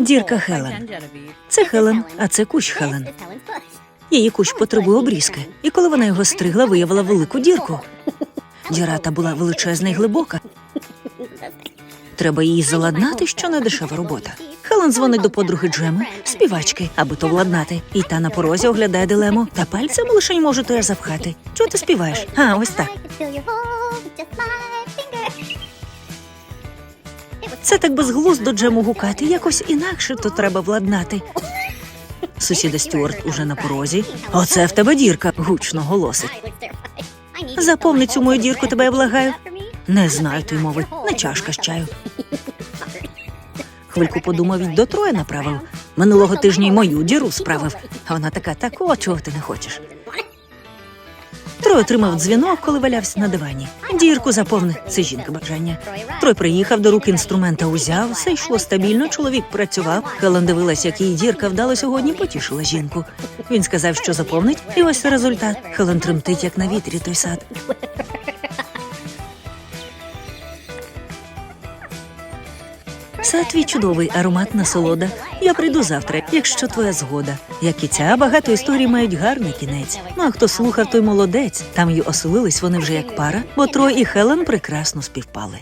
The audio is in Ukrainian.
Дірка Хелен. Це Хелен, а це кущ Хелен. Її кущ потребує обрізки, і коли вона його стригла, виявила велику дірку. Діра та була величезна і глибока. Треба її заладнати, що не дешева робота. Хелен дзвонить до подруги Джеми, співачки, аби то владнати. І та на порозі оглядає дилему, та пальцем лише можу то запхати. Чого ти співаєш? А, ось так. Це так безглуздо Джему гукати, якось інакше то треба владнати. Сусіда Стюарт уже на порозі. Оце в тебе дірка, гучно голосить. Заповни цю мою дірку, тебе я благаю. Не знаю той мови, не чашка з чаю. Хвильку подумав і до троє направив. Минулого тижня й мою діру справив. А вона така, так о, чого ти не хочеш. Трой отримав дзвінок, коли валявся на дивані. Дірку заповни, це жінка бажання. Трой приїхав до рук інструмента, узяв, все йшло стабільно. Чоловік працював. Хелен дивилась, як її дірка вдало сьогодні, потішила жінку. Він сказав, що заповнить, і ось результат. Хелен тремтить, як на вітрі той сад. Сад твій чудовий, ароматна солода. Я прийду завтра, якщо твоя згода. Як і ця, багато історій мають гарний кінець. Ну а хто слухав, той молодець. Там й оселились вони вже як пара, бо Трой і Хелен прекрасно співпали.